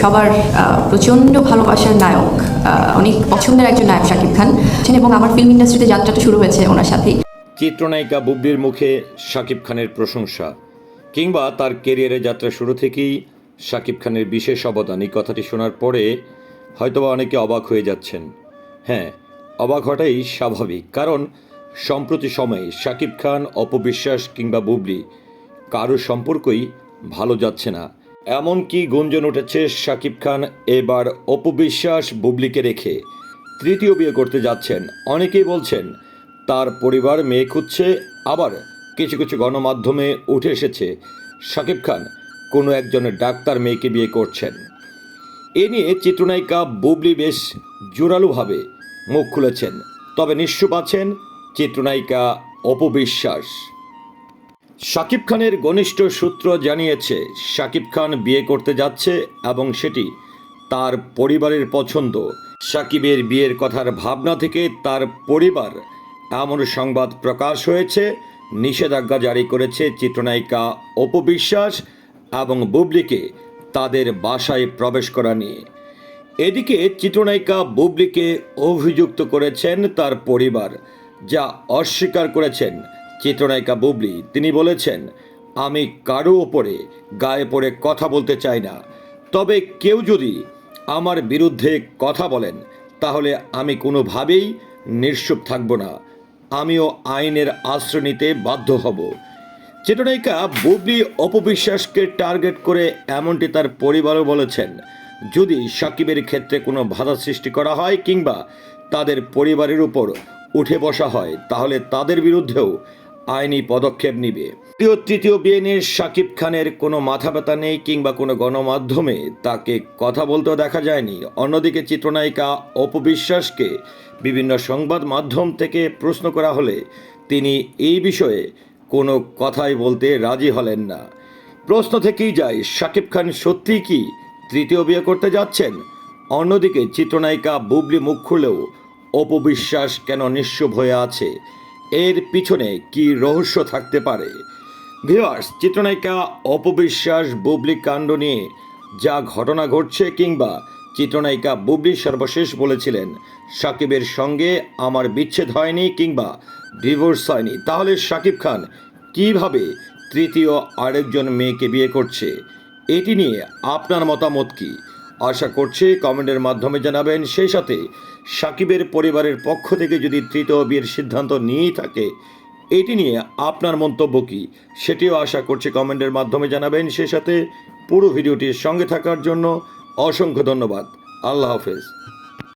সবার প্রচণ্ড ভালোবাসার নায়ক অনেক পছন্দের একজন নায়ক শাকিব খান এবং আমার ফিল্ম ইন্ডাস্ট্রিতে যাত্রাটা শুরু হয়েছে ওনার সাথেই। চিত্রনায়িকা বুবলির মুখে শাকিব খানের প্রশংসা, কিংবা তার কেরিয়ারের যাত্রা শুরু থেকেই শাকিব খানের বিশেষ অবদান। এই কথাটি শোনার পরে হয়তোবা অনেকে অবাক হয়ে যাচ্ছেন। হ্যাঁ অবাক হওয়াটাই স্বাভাবিক, কারণ সম্প্রতি সময়ে শাকিব খান, অপবিশ্বাস কিংবা বুবলি, কারও সম্পর্কই ভালো যাচ্ছে না। এমনকি গুঞ্জন উঠেছে শাকিব খান? এবার অপবিশ্বাস বুবলিকে রেখে তৃতীয় বিয়ে করতে যাচ্ছেন। অনেকেই বলছেন, তার পরিবার মেয়ে খুঁজছে, আবার কিছু কিছু গণমাধ্যমে উঠে এসেছে, শাকিব খান কোনো একজনের ডাক্তার মেয়েকে বিয়ে করছেন। এ নিয়ে চিত্রনায়িকা বুবলি বেশ জোরালোভাবে মুখ খুলেছেন। তবে নিশ্চুপ আছেন চিত্রনায়িকা অপবিশ্বাস শাকিব খানের ঘনিষ্ঠ সূত্র জানিয়েছে, শাকিব খান বিয়ে করতে যাচ্ছে এবং সেটি তার পরিবারের পছন্দ। সাকিবের বিয়ের কথার ভাবনা থেকে তার পরিবার এমন সংবাদ প্রকাশ হয়েছে, নিষেধাজ্ঞা জারি করেছে চিত্রনায়িকা অপবিশ্বাস এবং বুবলিকে তাদের বাসায় প্রবেশ করা নিয়ে। এদিকে চিত্রনায়িকা বুবলিকে অভিযুক্ত করেছেন তার পরিবার, যা অস্বীকার করেছেন চিত্রনায়িকা বুবলি, তিনি বলেছেন, আমি কারও ওপরে গায়ে পড়ে কথা বলতে চাই না। তবে কেউ যদি আমার বিরুদ্ধে কথা বলেন, তাহলে আমি কোনোভাবেই নিঃসুপ থাকব না। আমিও আইনের আশ্রয় নিতে বাধ্য হব। চিত্রনায়িকা বুবলি অপবিশ্বাসকে টার্গেট করে এমনটি তার পরিবারও বলেছেন। যদি সাকিবের ক্ষেত্রে কোনো বাধা সৃষ্টি করা হয় কিংবা তাদের পরিবারের উপর উঠে বসা হয়, তাহলে তাদের বিরুদ্ধেও আইনি পদক্ষেপ নিবে। তৃতীয় তৃতীয় নিয়ে শাকিব খানের কোনো মাথা ব্যথা নেই কিংবা কোনো গণমাধ্যমে তাকে কথা বলতেও দেখা যায়নি। অন্যদিকে চিত্রনায়িকা অপবিশ্বাসকে বিভিন্ন সংবাদ মাধ্যম থেকে প্রশ্ন করা হলে তিনি এই বিষয়ে কোনো কথাই বলতে রাজি হলেন না। প্রশ্ন থেকেই যায়, শাকিব খান সত্যিই কি তৃতীয় বিয়ে করতে যাচ্ছেন? অন্যদিকে চিত্রনায়িকা বুবলি মুখ খুলেও অপবিশ্বাস কেন নিঃস্ব হয়ে আছে? এর পিছনে কি রহস্য থাকতে পারে? ভিওয়ার্স চিত্রনায়িকা অপবিশ্বাস বুবলি কাণ্ড নিয়ে যা ঘটনা ঘটছে কিংবা চিত্রনায়িকা বুবলি সর্বশেষ বলেছিলেন, সাকিবের সঙ্গে আমার বিচ্ছেদ হয়নি কিংবা ডিভোর্স হয়নি। তাহলে সাকিব খান কীভাবে তৃতীয় আরেকজন মেয়েকে বিয়ে করছে? এটি নিয়ে আপনার মতামত কি? আশা করছি কমেন্টের মাধ্যমে জানাবেন, সেই সাথে সাকিবের পরিবারের পক্ষ থেকে যদি তৃতীয় বিয়ের সিদ্ধান্ত নিয়েই থাকে, এটি নিয়ে আপনার মন্তব্য কী? সেটিও আশা করছি কমেন্টের মাধ্যমে জানাবেন, সেই সাথে পুরো ভিডিওটির সঙ্গে থাকার জন্য অসংখ্য ধন্যবাদ। আল্লাহ হাফেজ।